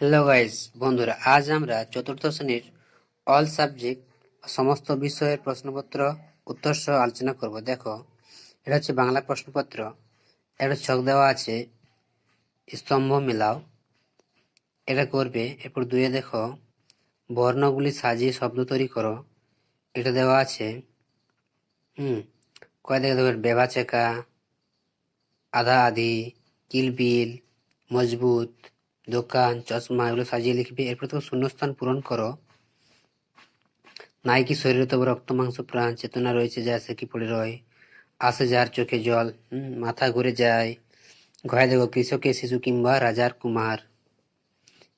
Hello guys বন্ধুরা, আজ আমরা চতুর্থ শ্রেণির অল সাবজেক্ট সমস্ত বিষয়ের প্রশ্নপত্র, উত্তর সহ আলোচনা করব। দেখো, এটা হচ্ছে বাংলা প্রশ্নপত্র। একটা ছক দেওয়া আছে, স্তম্ভ মেলাও। এটা করবে, এরপর দুয়ে দেখো, বর্ণগুলি সাজিয়ে শব্দ তৈরি করো। এটা দেওয়া আছে, হুম, কয় দেখে দেবেন বেবা চেকা, আধা আধি কিলবিল মজবুত দোকান, চশমা, এগুলো সাজিয়ে লিখবে এরপর তুমি শূন্যস্থান পূরণ করো। নাই কি শরীরে তবে রক্ত, মাংস, প্রাণ, চেতনা রয়েছে, যা সে কি পড়ে রয়? আসে যার চোখে জল মাথা ঘুরে যায়। ঘরে দেখো কৃষকের শিশু কিংবা রাজার কুমার।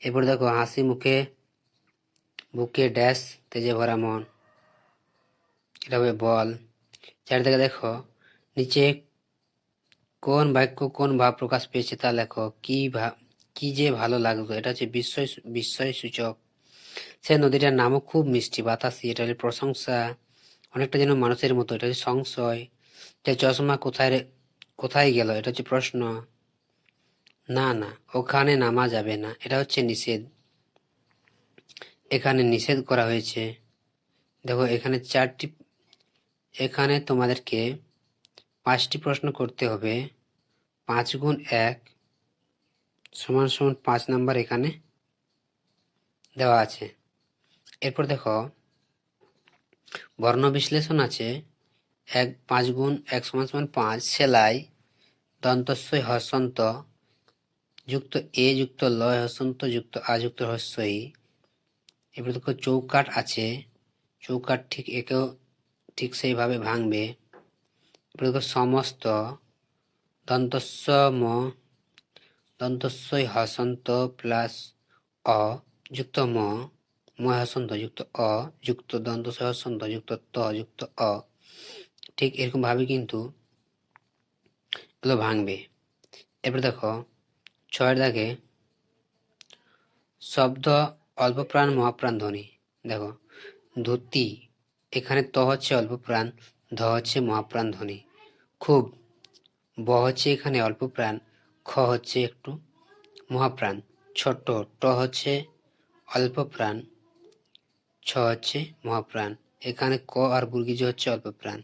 এরপর দেখো হাসি মুখে, বুকে ড্যাশ, তেজে ভরা মন। এটা হবে বল। চারিদিকে দেখো, নিচে কোন বাক্য কোন ভাব প্রকাশ পেয়েছে তা লেখো। কি ভাব কি যে ভালো লাগতো এটা হচ্ছে বিস্ময় বিস্ময় সূচক। সে নদীটার নামও খুব মিষ্টি, বাতাসি, এটা হচ্ছে প্রশংসা। অনেকটা যেন মানুষের মতো, এটা হচ্ছে সংশয়। যে চশমা কোথায় কোথায় গেল, এটা হচ্ছে প্রশ্ন। না না, ওখানে নামা যাবে না, এটা হচ্ছে নিষেধ। এখানে নিষেধ করা হয়েছে। দেখো, এখানে চারটি, এখানে তোমাদেরকে পাঁচটি প্রশ্ন করতে হবে। পাঁচ গুণ এক সমান সমান পাঁচ নাম্বার এখানে দেওয়া আছে। এরপর দেখো, বর্ণ বিশ্লেষণ আছে, এক পাঁচ গুণ এক সমান সমান পাঁচ, সেলাই, দন্তস্বই হসন্ত যুক্ত এ যুক্ত লয় হসন্ত যুক্ত আ যুক্ত হস্যই এরপর দেখো চৌকাট আছে চৌকাট ঠিক একেও ঠিক সেইভাবে ভাঙবে। এরপর দেখো, সমস্ত দন্তস্ব দন্তস্বই হসন্ত প্লাস অ যুক্ত ম ময় হসন্ত যুক্ত অ, যুক্ত দন্তস্বই হসন্ত যুক্ত ত যুক্ত অ। ঠিক এরকম ভাবে কিন্তু এগুলো ভাঙবে। এরপর দেখো, ছয়ের দাগে শব্দ অল্প প্রাণ মহাপ্রাণ ধ্বনি। দেখো, ধুতি, এখানে ত হচ্ছে অল্প প্রাণ ধ হচ্ছে মহাপ্রাণ ধ্বনি। খুব, ব হচ্ছে এখানে অল্প প্রাণ খ হচ্ছে একটু মহাপ্রাণ, ছোট ট হচ্ছে অল্প প্রাণ, ছ হচ্ছে মহাপ্রাণ। এখানে ক আর গুর্গিজ হচ্ছে অল্প প্রাণ।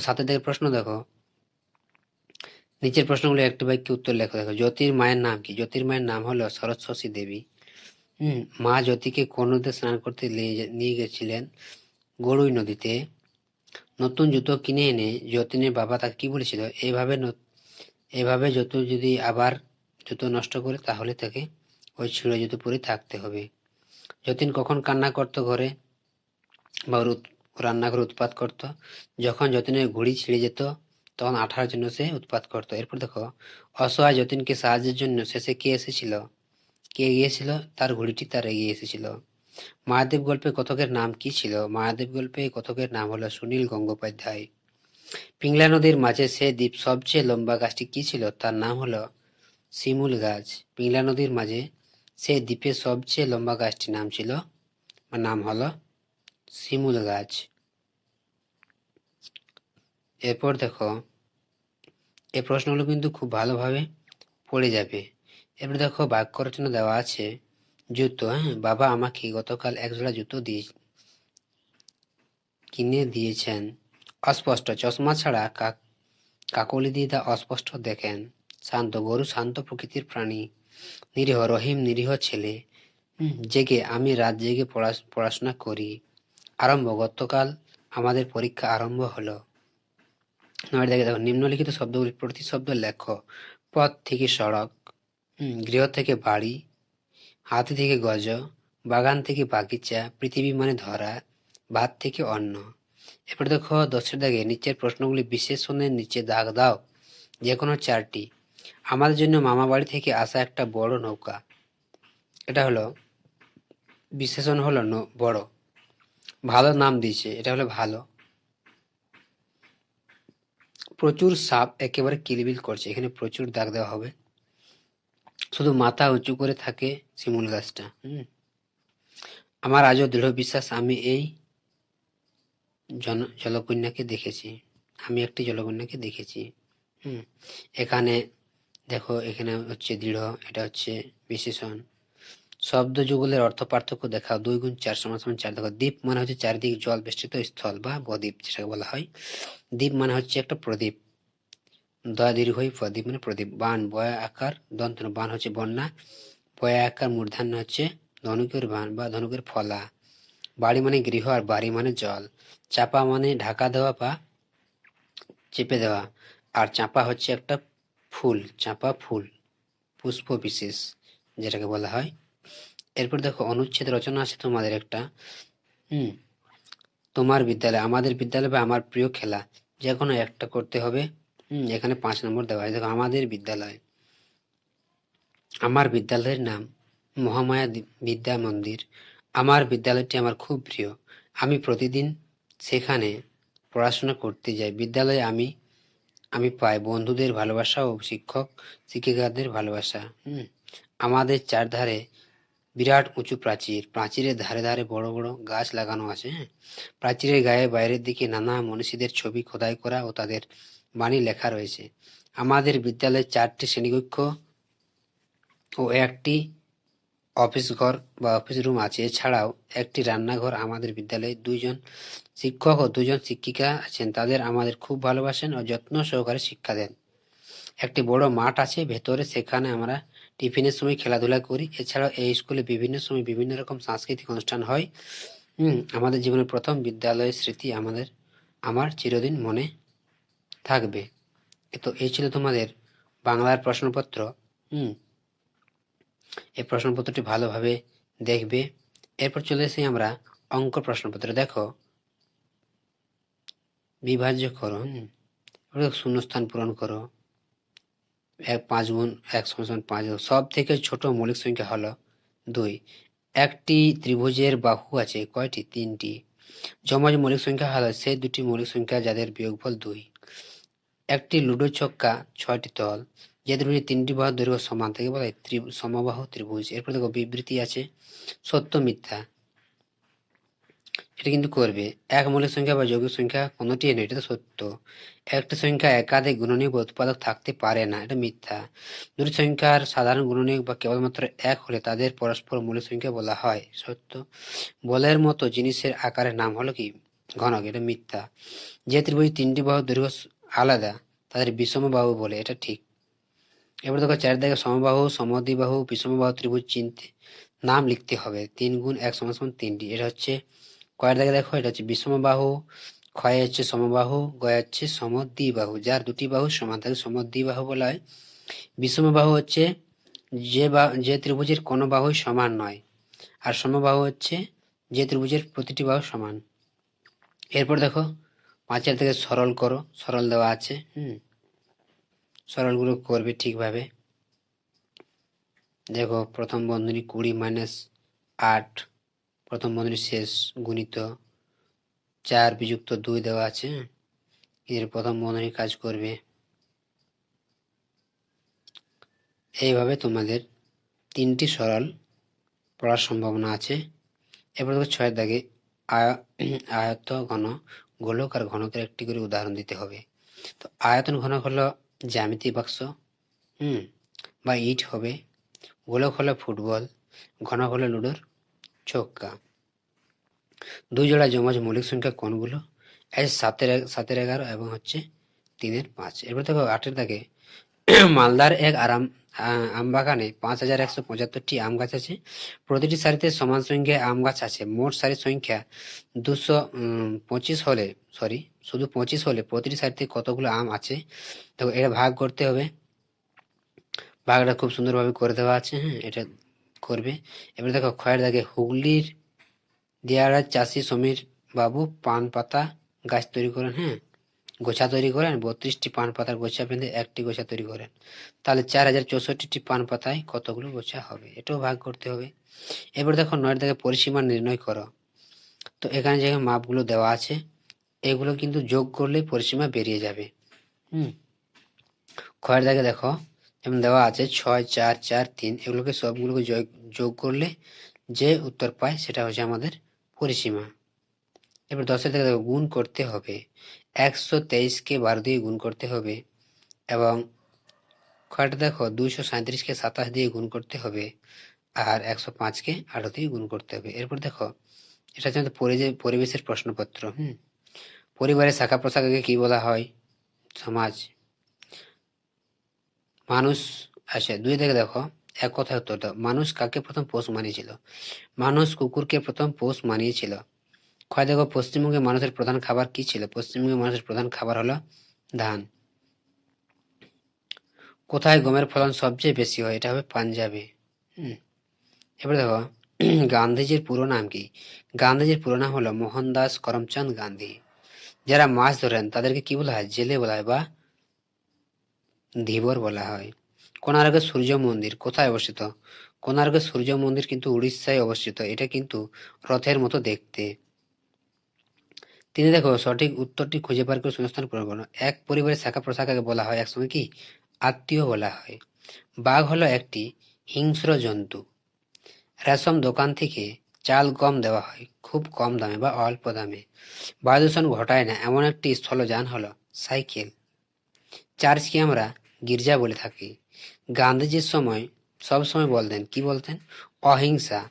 সাথে থেকে প্রশ্ন দেখো। নিচের প্রশ্নগুলো একটি বাক্যে উত্তর লেখো। দেখো, জ্যোতির মায়ের নাম কি? জ্যোতির মায়ের নাম হলো সরস্বতী দেবী। হুম, মা জ্যোতিকে কোন নদীতে স্নান করতে নিয়ে গেছিলেন? গড়ুই নদীতে। নতুন জুতো কিনে এনে যতীনের বাবা তাকে কি বলেছিল? এইভাবে এভাবে জুতো যদি আবার জুতো নষ্ট করে, তাহলে তাকে ওই ছিঁড়ে জুতো পরে থাকতে হবে। যতীন কখন কান্না করতো ঘরে বা রান্নাঘরে উৎপাত করত, যখন যতীনের ঘুড়ি ছিঁড়ে যেত, তখন আঠার জন্য সে উৎপাত করত। এরপর দেখো, অসহায় যতীনকে সাহায্যের জন্য শেষে কে এসেছিল? কে এগিয়েছিল তার ঘুড়িটি তার এগিয়ে এসেছিল। মহাদেব গল্পে কথকের নাম কি ছিল? মহাদেব গল্পে কথকের নাম হলো সুনীল গঙ্গোপাধ্যায়। পিংলা নদীর মাঝে সে দ্বীপ সবচেয়ে লম্বা গাছটি কি ছিল তার নাম হলো শিমুল গাছ। পিংলা নদীর মাঝে সে দ্বীপে সবচেয়ে লম্বা গাছটির নাম ছিল, বা নাম হলো শিমুল গাছ। এরপর দেখো এই প্রশ্নগুলো কিন্তু খুব ভালোভাবে পড়ে যাবে। এবার দেখো বাক্য রচনা দেওয়া আছে, জুতো হ্যাঁ বাবা আমাকে গতকাল এক জোড়া জুতো দিয়ে কিনে দিয়েছেন। অস্পষ্ট। চশমা ছাড়া কাক কাকলি তা অস্পষ্ট দেখেন। শান্ত, গরু শান্ত প্রকৃতির প্রাণী। নিরীহ, রহিম, নিরীহ ছেলে। জেগে আমি রাত জেগে পড়া- পড়াশোনা করি। আরম্ভ, গতকাল আমাদের পরীক্ষা আরম্ভ হলো। নয় দেখে দেখো, নিম্নলিখিত শব্দগুলি প্রতি শব্দ লেখো। পথ থেকে সড়ক। গৃহ থেকে বাড়ি। হাতি থেকে গজ। বাগান থেকে বাগিচা। পৃথিবী মানে ধরা। ভাত থেকে অন্ন। এরপর দেখো, দশের দাগে নিচের প্রশ্নগুলি বিশেষণের নিচে দাগ দাও যে কোনো চারটি। আমাদের জন্য মামা বাড়ি থেকে আসা একটা বড় নৌকা। এটা হলো বিশেষণ হলো বড়। ভালো নাম দিয়েছে, এটা হলো ভালো। প্রচুর সাপ একেবারে কিলবিল করছে, এখানে প্রচুর দাগ দেওয়া হবে। শুধু মাথা উঁচু করে থাকে শিমুল গাছটা, হুম। আমার আজও দৃঢ় বিশ্বাস, আমি এই জন, জলকন্যাকে দেখেছি। আমি একটি জলকন্যাকে দেখেছি। হুম, এখানে দেখো, এখানে হচ্ছে দৃঢ়, এটা হচ্ছে বিশেষণ। শব্দ যুগলের অর্থ পার্থক্য দেখাও। দুই গুণ চার সমান সমান চার, দেখো, দ্বীপ মানে হচ্ছে চারিদিকে জল বেষ্টিত স্থল বা বদ্বীপ যেটাকে বলা হয়। দ্বীপ মানে হচ্ছে একটা প্রদীপ। দয়া দীর্ঘই প্রদীপ মানে প্রদীপ। বান, বয়া আকার দন্ত বান হচ্ছে বন্যা। বয়া আকার মূর্ধান্য হচ্ছে ধনুকের বান বা ধনুকের ফলা। বাড়ি মানে গৃহ আর বাড়ি মানে জল। চাপা মানে ঢাকা দেওয়া বা চেপে দেওয়া। আর চাপা হচ্ছে একটা ফুল, চাপা ফুল, পুষ্প বিশেষ, যেটাকে বলা হয়। এরপর দেখো, অনুচ্ছেদ রচনা আছে তোমাদের একটা। হুম, তোমার বিদ্যালয়, আমাদের বিদ্যালয় বা আমার প্রিয় খেলা, যে কোনো একটা করতে হবে। হুম, এখানে পাঁচ নম্বর দেওয়া আছে। দেখো, আমাদের বিদ্যালয়। আমার বিদ্যালয়ের নাম মহামায়া বিদ্যা মন্দির। আমার বিদ্যালয়টি আমার খুব প্রিয়। আমি প্রতিদিন সেখানে পড়াশোনা করতে যাই। বিদ্যালয়ে আমি আমি পাই বন্ধুদের ভালোবাসা ও শিক্ষক, শিক্ষিকাদের ভালোবাসা। হুম, আমাদের চারধারে বিরাট উঁচু প্রাচীর। প্রাচীরের ধারে ধারে বড় বড় গাছ লাগানো আছে হ্যাঁ। প্রাচীরের গায়ে বাইরের দিকে নানা মনীষীদের ছবি খোদাই করা ও তাদের বাণী লেখা রয়েছে। আমাদের বিদ্যালয়ে চারটি শ্রেণীকক্ষ ও একটি অফিস ঘর বা অফিস রুম আছে। এছাড়াও একটি রান্নাঘর আমাদের বিদ্যালয়ে দুইজন শিক্ষক ও দুজন শিক্ষিকা আছেন। তাদের আমাদের খুব ভালোবাসেন ও যত্ন সহকারে শিক্ষা দেন। একটি বড় মাঠ আছে ভেতরে, সেখানে আমরা টিফিনের সময় খেলাধুলা করি। এছাড়াও এই স্কুলে বিভিন্ন সময় বিভিন্ন রকম সাংস্কৃতিক অনুষ্ঠান হয়। আমাদের জীবনের প্রথম বিদ্যালয়ের স্মৃতি আমাদের, আমার চিরদিন মনে থাকবে। তো, এই ছিল তোমাদের বাংলার প্রশ্নপত্র। হুম এই প্রশ্নপত্রটি ভালোভাবে দেখবে। এরপর চলে এসে আমরা অঙ্ক প্রশ্নপত্র। দেখো, বিভাজ্য করো, হুম? এবার দেখো, শূন্যস্থান পূরণ করো। এক পাঁচ গুণ এক সমান পাঁচ সব থেকে ছোট মৌলিক সংখ্যা হলো দুই। একটি ত্রিভুজের বাহু আছে, কয়টি? তিনটি। যমজ মৌলিক সংখ্যা হলো সেই দুটি মৌলিক সংখ্যা যাদের বিয়োগফল দুই। একটি লুডো ছক্কা, ছয়টি তল। যে ত্রিভুজের তিনটি বাহু দৈর্ঘ্য সমান থেকে বলা হয় সমবাহু ত্রিভুজ। এরপর দেখো বিবৃতি আছে, সত্য, মিথ্যা। এটা কিন্তু করবে। এক মৌলিক সংখ্যা বা যৌগিক সংখ্যা কোনোটি নয়, এটা সত্য। একটা সংখ্যা একাধিক গুণনীয় বা উৎপাদক থাকতে পারে না, এটা মিথ্যা। দুটি সংখ্যার সাধারণ গুণনীয় বা কেবলমাত্র এক হলে তাদের পরস্পর মৌলিক সংখ্যা বলা হয়, সত্য। বলের মতো জিনিসের আকারের নাম হলো কি? ঘনক, এটা মিথ্যা। যে ত্রিভুজ তিনটি বাহু দৈর্ঘ্য আলাদা, তাদের বিষম বাহু বলে, এটা ঠিক। এবার দেখো চারিদিকে সমবাহু, সমদ্বিবাহু, বিষমবাহু, ত্রিভুজ চিনতে নাম লিখতে হবে। তিন গুণ এক সমান সমান তিনটি এটা হচ্ছে কয়ের দাগে দেখো, এটা হচ্ছে বিষমবাহু, ক্ষয় হচ্ছে সমবাহু, গয় হচ্ছে সমদ্বিবাহু। যার দুটি বাহু সমান থাকে সমদ্বিবাহু বলা হয়। বিষমবাহু হচ্ছে যে বা, যে ত্রিভুজের কোনো বাহুই সমান নয়, আর সমবাহু হচ্ছে যে ত্রিভুজের প্রতিটি বাহু সমান। এরপর দেখো পাঁচের থেকে সরল করো। সরল দেওয়া আছে, হুম। সরলগুলো করবে ঠিকভাবে। দেখো, প্রথম বন্ধনী কুড়ি মাইনাস আট, প্রথম বন্ধনী শেষ গুণিত চার বিযুক্ত দুই দেওয়া আছে? এর প্রথম বন্ধনী কাজ করবে। এইভাবে তোমাদের তিনটি সরল পড়ার সম্ভাবনা আছে। এবার দেখো ছয়ের দাগে আয়- আয়ত ঘন গোলক আর ঘনকের একটি করে উদাহরণ দিতে হবে। তো আয়তন ঘনক হলো জ্যামিতি বাক্স। হুম, বা ইট হবে। গোলক হলো ফুটবল, ঘনক হলো লুডোর ছক্কা। দুই জোড়া যমজ মৌলিক সংখ্যা কোনগুলো? এই সাতের সাতের এগারো এবং হচ্ছে তিনের পাঁচ। এরপর দেখো আটের দাগে মালদার এক আরাম আম বাগানে পাঁচ হাজার একশো পঁচাত্তরটি আম গাছ আছে। প্রতিটি সারিতে সমান সংখ্যায় আম গাছ আছে। মোট সারির সংখ্যা দুশো পঁচিশ হলে সরি শুধু পঁচিশ হলে প্রতিটি সারিতে কতগুলো আম আছে? দেখো এটা ভাগ করতে হবে। ভাগটা খুব সুন্দরভাবে করে দেওয়া আছে হ্যাঁ এটা করবে। এবার দেখো, খয়ের দাগে হুগলির দিয়ারা চাষি সমীর বাবু পান পাতা গাছ তৈরি করেন হ্যাঁ। গোছা তৈরি করেন, বত্রিশটি পান পাতার গোছা বেঁধে একটি গোছা তৈরি করেন। তাহলে চার হাজার চৌষট্টিটি পান পাতায় কতগুলো গোছা হবে? এটাও ভাগ করতে হবে। এবার দেখো নয়ের দাগে পরিসীমা নির্ণয় করো। তো এখানে যে মাপগুলো দেওয়া আছে, এগুলো কিন্তু যোগ করলে পরিসীমা বেরিয়ে যাবে। হুম? ক্ষয়ের দাগে দেখো, যেমন দেওয়া আছে ছয়, চার চার, তিন, এগুলোকে সবগুলোকে যোগ করলে যে উত্তর পায় সেটা হচ্ছে আমাদের পরিসীমা। এবার দশের থেকে দেখো গুণ করতে হবে। একশো তেইশকে বারো দিয়ে গুণ করতে হবে এবং ক্ষয়টা দেখো দুইশো সাঁত্রিশকে সাতাশ দিয়ে গুণ করতে হবে আর একশো পাঁচকে আঠারো দিয়ে গুণ করতে হবে। এরপর দেখো, এটা হচ্ছে পরিবেশের প্রশ্নপত্র, হুম? পরিবারের শাখা প্রশাখাকে কি বলা হয়? সমাজ। মানুষ আচ্ছা দুই থেকে দেখো, এক কথায় উত্তর দাও। মানুষ কাকে প্রথম পোষ মানিয়েছিল? মানুষ কুকুরকে প্রথম পোষ মানিয়েছিল। ক্ষয় দেখো পশ্চিমবঙ্গে মানুষের প্রধান খাবার কি ছিল? পশ্চিমবঙ্গের মানুষের প্রধান খাবার হলো ধান। কোথায় গমের ফলন সবচেয়ে বেশি হয়? এটা হবে পাঞ্জাবে। এবার দেখো, গান্ধীজির পুরো নাম কি? গান্ধীজির পুরো নাম হলো মোহনদাস করমচাঁদ গান্ধী। যারা মাছ ধরেন, তাদেরকে কি বলা হয়? জেলে বলা হয় বা ধীবর বলা হয়। কোণার্কের সূর্য মন্দির কোথায় অবস্থিত? কোণার্কের সূর্য মন্দির কিন্তু উড়িষ্যায় অবস্থিত। এটা কিন্তু রথের মতো দেখতে। তিনি দেখো সঠিক উত্তরটি খুঁজে বার করে শূন্যস্থান পূরণ করুন এক পরিবারের শাখা প্রশাখাকে বলা হয় একসঙ্গে কি? আত্মীয় বলা হয়। বাঘ হলো একটি হিংস্র জন্তু। রেশম দোকান থেকে চাল গম দেওয়া হয়, খুব কম দামে বা অল্প দামে। বায়ু দূষণ ঘটায় না, এমন একটি স্থলযান হলো সাইকেল। চার্চকে আমরা গির্জা বলে থাকি? গান্ধীজির সময় সব সময় বলতেন, কি বলতেন? অহিংসা।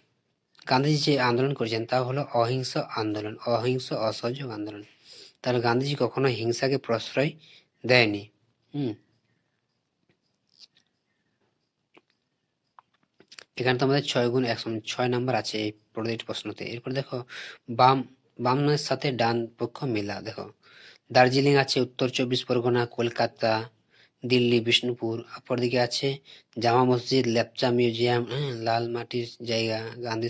গান্ধীজি যে আন্দোলন করেছেন, তা হলো অহিংস আন্দোলন, অহিংস অসহযোগ আন্দোলন। তাহলে গান্ধীজি কখনো হিংসাকে প্রশ্রয় দেয়নি। হুম। এখানে তো আমাদের ছয় গুণ একশো ছয় নাম্বার আছে এই প্রতিটি প্রশ্নতে। এরপর দেখো, বাম বামের সাথে ডান পক্ষ মেলা। দেখো, দার্জিলিং আছে উত্তর চব্বিশ পরগনা, কলকাতা দিল্লি, বিষ্ণুপুর। অপরদিকে আছে জামা মসজিদ, লেপচা মিউজিয়াম হ্যাঁ লাল মাটির জায়গা, গান্ধী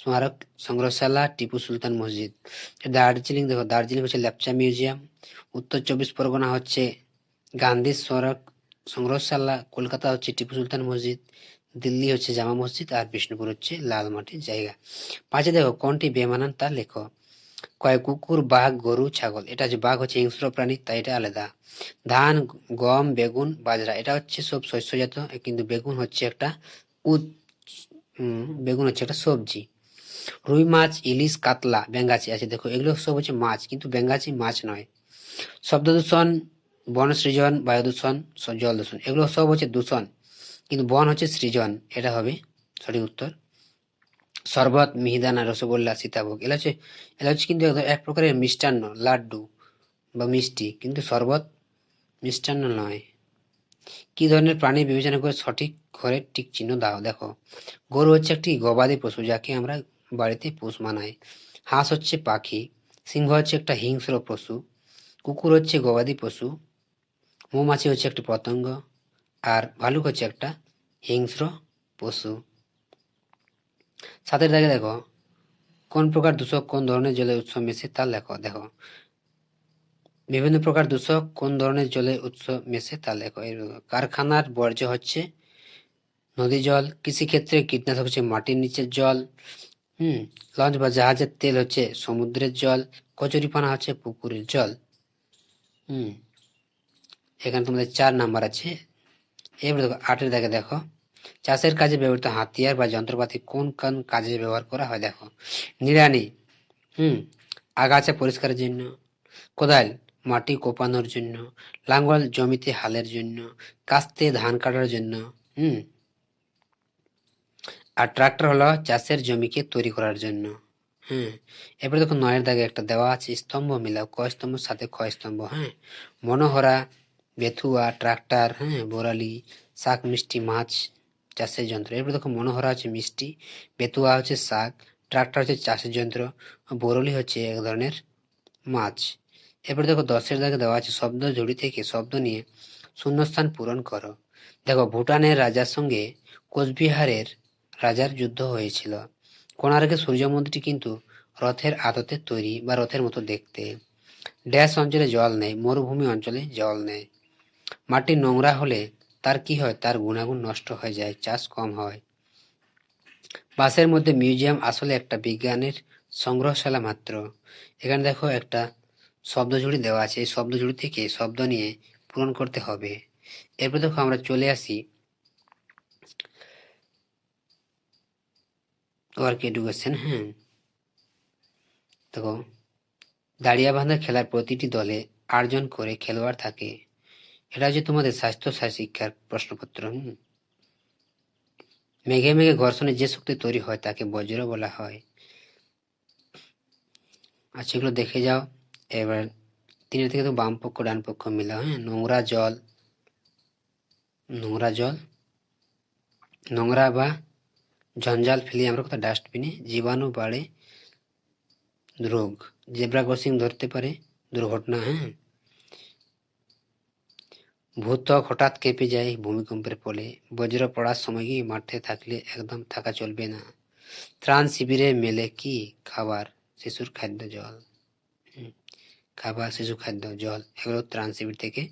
স্মারক সংগ্রহশালা, টিপু সুলতান মসজিদ। দার্জিলিং, দেখো, দার্জিলিং হচ্ছে লেপচা মিউজিয়াম। উত্তর চব্বিশ পরগনা হচ্ছে গান্ধী স্মারক সংগ্রহশালা, কলকাতা হচ্ছে টিপু সুলতান মসজিদ, দিল্লি হচ্ছে জামা মসজিদ আর বিষ্ণুপুর হচ্ছে লাল মাটির জায়গা। পাঁচে দেখো কোনটি বেমানান তা লেখো। কয় কুকুর, বাঘ, গরু, ছাগল। এটা হচ্ছে বাঘ হচ্ছে হিংস্র প্রাণী, তাই এটা আলাদা। ধান, গম, বেগুন, বাজরা, এটা হচ্ছে সব শস্যজাত, কিন্তু বেগুন হচ্ছে একটা উদ বেগুন হচ্ছে একটা সবজি। রুই মাছ, ইলিশ, কাতলা, বেঙ্গাচি আছে, দেখো, এগুলো সব হচ্ছে মাছ, কিন্তু বেঙ্গাচি মাছ নয়। শব্দ দূষণ, বন সৃজন, বায়ু দূষণ জল দূষণ, এগুলো সব হচ্ছে দূষণ, কিন্তু বন হচ্ছে সৃজন, এটা হবে সঠিক উত্তর। শরবত, মিহিদানা, রসগোল্লা, সীতাভোগ এগুলো হচ্ছে এগুলো হচ্ছে কিন্তু এক- এক প্রকারের মিষ্টান্ন, লাড্ডু বা মিষ্টি। কিন্তু শরবত মিষ্টান্ন নয়। কি ধরনের প্রাণী বিবেচনা করে সঠিক ঘরের ঠিক চিহ্ন দাও? দেখো, গরু হচ্ছে একটি গবাদি পশু যাকে আমরা বাড়িতে পোষ মানাই। হাঁস হচ্ছে পাখি, সিংহ হচ্ছে একটা হিংস্র পশু, কুকুর হচ্ছে গবাদি পশু, মৌমাছি হচ্ছে একটি পতঙ্গ, আর ভালুক হচ্ছে একটা হিংস্র পশু। সাথে দাগে দেখো, কোন প্রকার দূষক কোন ধরনের জলের উৎস মেশে তা লেখো, দেখো। বিভিন্ন প্রকার দূষক কোন ধরনের জলের উৎস মেশে তা লেখো। কারখানার বর্জ্য হচ্ছে নদী জল, কৃষিক্ষেত্রে কীটনাশক হচ্ছে মাটির নিচের জল, হুম, লঞ্চ বা জাহাজের তেল হচ্ছে সমুদ্রের জল কচুরিপানা হচ্ছে পুকুরের জল, হুম। এখানে তোমাদের চার নাম্বার আছে। এবার দেখো, আটের দাগে দেখো। চাষের কাজে ব্যবহৃত হাতিয়ার বা যন্ত্রপাতি কোন কোন কাজে ব্যবহার করা হয়? দেখো, নিড়ানি, হুম, আগাছা পরিষ্কারের জন্য, কোদাল, মাটি কোপানোর জন্য, লাঙ্গল জমিতে হালের জন্য, কাস্তে ধান কাটার জন্য, হুম, আর ট্রাক্টর হলো চাষের জমিকে তৈরি করার জন্য হ্যাঁ এবারে দেখো, নয়ের দাগে একটা দেওয়া আছে, স্তম্ভ মিলাও, ক স্তম্ভের সাথে খ স্তম্ভ হ্যাঁ। মনোহরা, বেথুয়া, ট্রাক্টর হ্যাঁ বোরালি শাক মিষ্টি, মাছ চাষের যন্ত্র। এরপর দেখো মনোহরা হচ্ছে মিষ্টি, বেতুয়া হচ্ছে শাক, ট্রাক্টর হচ্ছে চাষের যন্ত্র, বোরলি হচ্ছে এক ধরনের মাছ। এরপরে দেখো দশের দাগে দেওয়া আছে শব্দ জুড়ি থেকে শব্দ নিয়ে শূন্যস্থান পূরণ করো। দেখো ভুটানের রাজার সঙ্গে কোচবিহারের রাজার যুদ্ধ হয়েছিল। কোণার্কের সূর্য মন্দিরটি কিন্তু রথের আদতে তৈরি বা রথের মতো দেখতে। ড্যাশ অঞ্চলে জল নেই, মরুভূমি অঞ্চলে জল নেই। মাটি নোংরা হলে তার কি হয়? তার গুণাগুণ নষ্ট হয়ে যায়, চাষ কম হয়। বাসের মধ্যে মিউজিয়াম আসলে একটা বিজ্ঞানের সংগ্রহশালা মাত্র। এখানে দেখো একটা শব্দজুড়ি দেওয়া আছে। এই শব্দজুড়ি থেকে শব্দ নিয়ে পূরণ করতে হবে। এরপর দেখো আমরা চলে আসি। ওয়ার্ক এডুকেশন হ্যাঁ। দেখো, দাঁড়িয়া বাঁধা খেলার প্রতিটি দলে আটজন করে খেলোয়াড় থাকে। এটা হচ্ছে তোমাদের স্বাস্থ্য শিক্ষার প্রশ্নপত্র মেঘে মেঘে ঘর্ষণে যে শক্তি তৈরি হয়, তাকে বজ্র বলা হয়। আচ্ছা এগুলো দেখে যাও। এবার তিনের থেকে তো বাম পক্ষ ডান পক্ষ মিলা হ্যাঁ? নোংরা জল নোংরা জল, নোংরা বা জঞ্জাল ফেলি আমরা কোথাও ডাস্টবিনে জীবাণু বাড়ে, রোগ, জেব্রা ক্রসিং ধরতে পারে, দুর্ঘটনা হ্যাঁ? ভূত্বক হঠাৎ কেঁপে যায় ভূমিকম্পের ফলে। বজ্র পড়ার সময় কি মাঠে থাকলে একদম থাকা চলবে না? ত্রাণ শিবিরে মেলে কি খাবার? শিশুর খাদ্য জল। খাবার, শিশু খাদ্য, জল, এগুলো ত্রাণ শিবির থেকে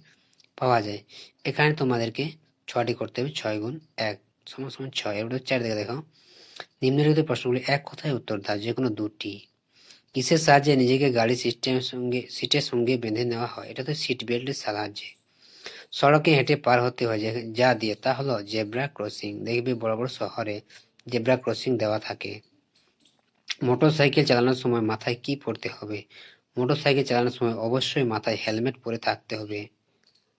পাওয়া যায়। এখানে তোমাদেরকে ছয়টি করতে হবে, ছয় গুণ এক সমান সমান ছয়। এবার চার দিকে দেখো নিম্নলিখিত প্রশ্নগুলি এক কথায় উত্তর দাও যে কোনো দুটি। কিসের সাহায্যে নিজেকে গাড়ি সিস্টেমের সঙ্গে, সিটের সঙ্গে বেঁধে নেওয়া হয়? এটা তো সিট বেল্টের সাহায্যে। সড়কে হেঁটে পার হতে হয়, যা দিয়ে তা হলো জেব্রা ক্রসিং। দেখবে বড় বড় শহরে জেব্রা ক্রসিং দেওয়া থাকে। মোটর সাইকেল চালানোর সময় মাথায় কি পরতে হবে? মোটর সাইকেল চালানোর সময় অবশ্যই মাথায় হেলমেট পরে থাকতে হবে,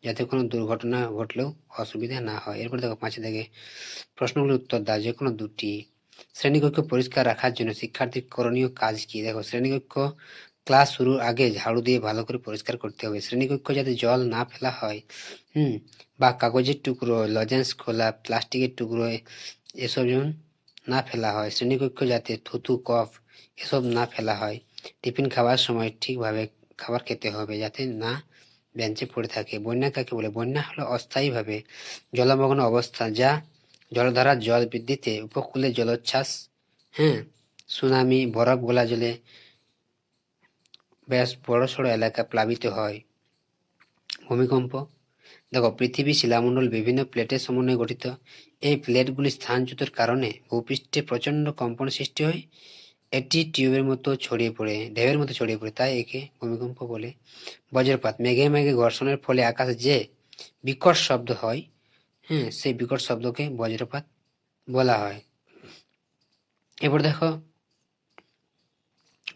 যাতে কোনো দুর্ঘটনা ঘটলেও অসুবিধা না হয়। এরপর দেখো পাঁচে থেকে প্রশ্নগুলির উত্তর দাও। যে কোনো দুটি। শ্রেণীকক্ষ পরিষ্কার রাখার জন্য শিক্ষার্থীর করণীয় কাজ কি? দেখো, শ্রেণীকক্ষ ক্লাস শুরুর আগে ঝাড়ু দিয়ে ভালো করে পরিষ্কার করতে হবে। শ্রেণীকক্ষ যাতে জল না ফেলা হয়, হুম, বা কাগজের টুকরো, লজেন্স খোলা, প্লাস্টিকের টুকরো, এসব যেমন না ফেলা হয়। শ্রেণীকক্ষ যাতে থুতু, কফ এসব না ফেলা হয়। টিফিন খাওয়ার সময় ঠিকভাবে খাবার খেতে হবে যাতে না বেঞ্চে পড়ে থাকে। বন্যা কাকে বলে? বন্যা হলো অস্থায়ীভাবে জলমগ্ন অবস্থা যা জলধারার জল বৃদ্ধিতে উপকূলে জলোচ্ছ্বাস হ্যাঁ সুনামি, বরফ গোলা জলে বেশ বড় সড়ো এলাকা প্লাবিত হয়। ভূমিকম্প। দেখো পৃথিবী শিলামণ্ডল বিভিন্ন প্লেটের সমন্বয়ে গঠিত। এই প্লেটগুলি স্থানচ্যুতের কারণে ভূপৃষ্ঠে প্রচণ্ড কম্পন সৃষ্টি হয়। এটি টিউবের মতো ছড়িয়ে পড়ে, ঢেউয়ের মতো ছড়িয়ে পড়ে, তাই একে ভূমিকম্প বলে। বজ্রপাত, মেঘে মেঘে ঘর্ষণের ফলে আকাশে যে বিকট শব্দ হয় হ্যাঁ সেই বিকট শব্দকে বজ্রপাত বলা হয়। এবার দেখো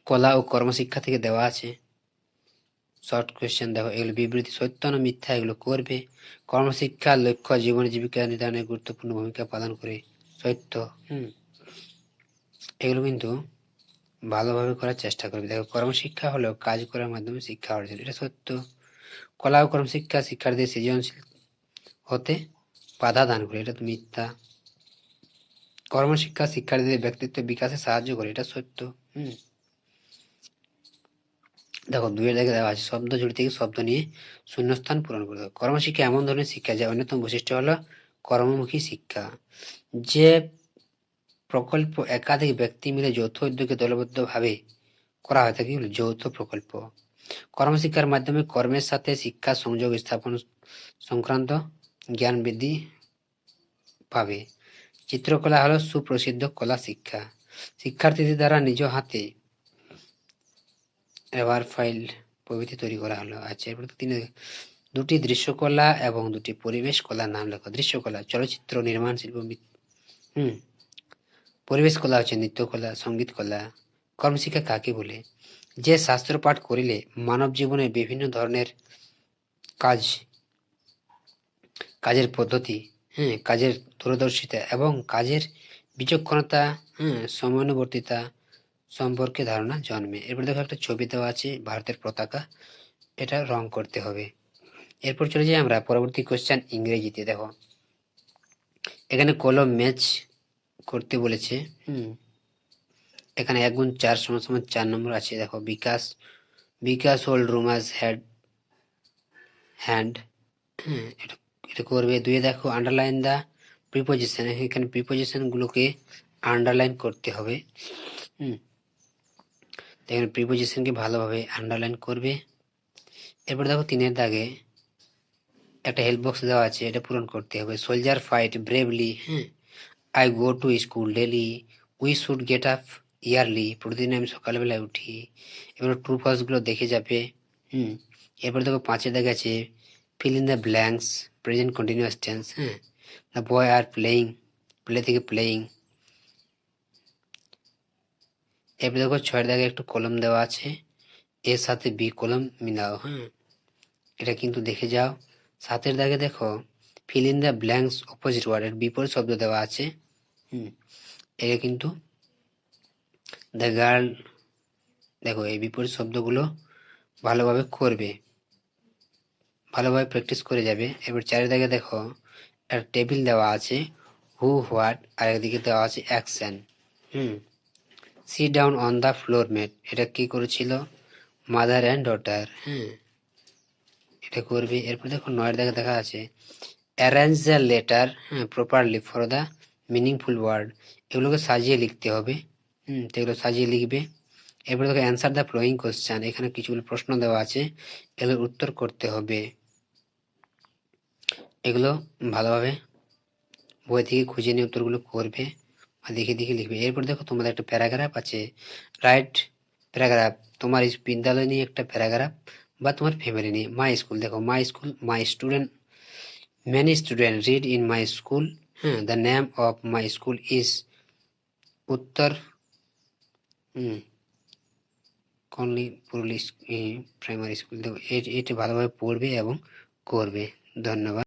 কলা ও কর্মশিক্ষা থেকে দেওয়া আছে। শর্ট কোয়েশ্চেন দেখো, এগুলো বিবৃতি, সত্য না মিথ্যা, এগুলো করবে। কর্মশিক্ষার লক্ষ্য, জীবন জীবিকা নির্ধারণে গুরুত্বপূর্ণ ভূমিকা পালন করে। সত্য, হুম। এগুলো কিন্তু ভালোভাবে করার চেষ্টা করবে। দেখো, কর্মশিক্ষা হলো কাজ করার মাধ্যমে শিক্ষা অর্জন, এটা সত্য। কলা ও কর্মশিক্ষা শিক্ষার্থীদের সৃজনশীল হতে বাধা দান করে, এটা তো মিথ্যা। কর্মশিক্ষা শিক্ষার্থীদের ব্যক্তিত্ব বিকাশে সাহায্য করে, এটা সত্য, হুম। দেখো দুয়ের দেখে দেওয়া আছে, শব্দ জুড়ি থেকে শব্দ নিয়ে শূন্যস্থান পূরণ করে দেবো কর্মশিক্ষা এমন ধরনের শিক্ষা যা অন্যতম বৈশিষ্ট্য হলো কর্মমুখী শিক্ষা। যে প্রকল্প একাধিক ব্যক্তি মিলে যৌথ উদ্যোগে দলবদ্ধভাবে করা হয় থাকে যৌথ প্রকল্প। কর্মশিক্ষার মাধ্যমে কর্মের সাথে শিক্ষা সংযোগ স্থাপন সংক্রান্ত জ্ঞান বৃদ্ধি পাবে। চিত্রকলা হলো সুপ্রসিদ্ধ কলা শিক্ষা। শিক্ষার্থীদের দ্বারা নিজ হাতে এবার ফাইল প্রভৃতি তৈরি করা হলো। আচ্ছা এরপর তিনি দুটি দৃশ্যকলা এবং দুটি পরিবেশ কলার নাম লেখো। দৃশ্যকলা, চলচ্চিত্র নির্মাণ, শিল্প হুম পরিবেশ কলা হচ্ছে নৃত্যকলা সংগীত কলা কর্মশিক্ষা কাকে বলে? যে শাস্ত্র পাঠ করিলে মানব জীবনে বিভিন্ন ধরনের কাজ, কাজের পদ্ধতি হ্যাঁ কাজের দূরদর্শিতা এবং কাজের বিচক্ষণতা হ্যাঁ সময়ানুবর্তিতা সম্পর্কে ধারণা জন্মে। এরপর দেখো একটা ছবি দেওয়া আছে, ভারতের পতাকা। এটা রং করতে হবে। এরপর চলে যাই আমরা পরবর্তী কোশ্চেন ইংরেজিতে। দেখো, এখানে কলম ম্যাচ করতে বলেছে, হুম। এখানে এক গুণ চার সমান সমান চার নম্বর আছে। দেখো, বিকাশ বিকাশ হোল্ড রুমাস হেড হ্যান্ড হ্যাঁ এটা এটা করবে। দুয়ে দেখো আন্ডারলাইন দা প্রিপোজিশন এখানে প্রিপোজিশন গুলোকে আন্ডারলাইন করতে হবে, হুম। তো এখানে প্রিপোজিশনকে ভালোভাবে আন্ডারলাইন করবে। এরপর দেখো তিনের দাগে একটা হেল্প বক্স দেওয়া আছে, এটা পূরণ করতে হবে। সোলজার ফাইট ব্রেভলি হ্যাঁ? I go to school daily we should get up early প্রতিদিন আমি সকালবেলায় উঠি। এবার ট্রু গুলো দেখে যাবে, হুম? এরপর দেখো পাঁচে দেখা আছে fill in the blanks present continuous tense হ্যাঁ? The boy are playing play থেকে প্লেয়িং এরপর দেখো ছয়ের দাগে একটু কলম দেওয়া আছে। এর সাথে বি কলম মিলাও হ্যাঁ? এটা কিন্তু দেখে যাও। সাতের দাগে দেখো fill in the blanks opposite ওয়ার্ডের বিপরীত শব্দ দেওয়া আছে, হুম? এটা কিন্তু দ্য গার্ল দেখো, এই বিপরীত শব্দগুলো ভালোভাবে করবে, ভালোভাবে প্র্যাকটিস করে যাবে। এবার চারিদিকে দেখো, একটা টেবিল দেওয়া আছে হু হোয়াট আর একদিকে দেওয়া আছে action hmm? Sit down on the floor mat এটা কি করেছিল? মাদার অ্যান্ড ডটার হ্যাঁ। এটা করবে। এরপর দেখো নয়ের দেখা দেখা আছে। অ্যারেঞ্জ দ্য লেটার হ্যাঁ properly for the meaningful word এগুলোকে সাজিয়ে লিখতে হবে। হুম, তো এগুলো সাজিয়ে লিখবে। এরপর দেখো অ্যান্সার দ্য ফ্লোয়িং কোশ্চেন এখানে কিছুগুলো প্রশ্ন দেওয়া আছে। এগুলোর উত্তর করতে হবে। এগুলো ভালোভাবে বই থেকে খুঁজে নিয়ে উত্তরগুলো করবে। দেখে দেখে লিখবে। এরপর দেখো তোমাদের একটা প্যারাগ্রাফ আছে রাইট প্যারাগ্রাফ। তোমার বিদ্যালয় নিয়ে একটা প্যারাগ্রাফ বা তোমার ফ্যামিলি নিয়ে। মাই স্কুল দেখো my school my student many student read in my school হ্যাঁ the name of my school is Uttar Konli Puruli primary school দেখো এটা ভালোভাবে পড়বে এবং করবে। ধন্যবাদ।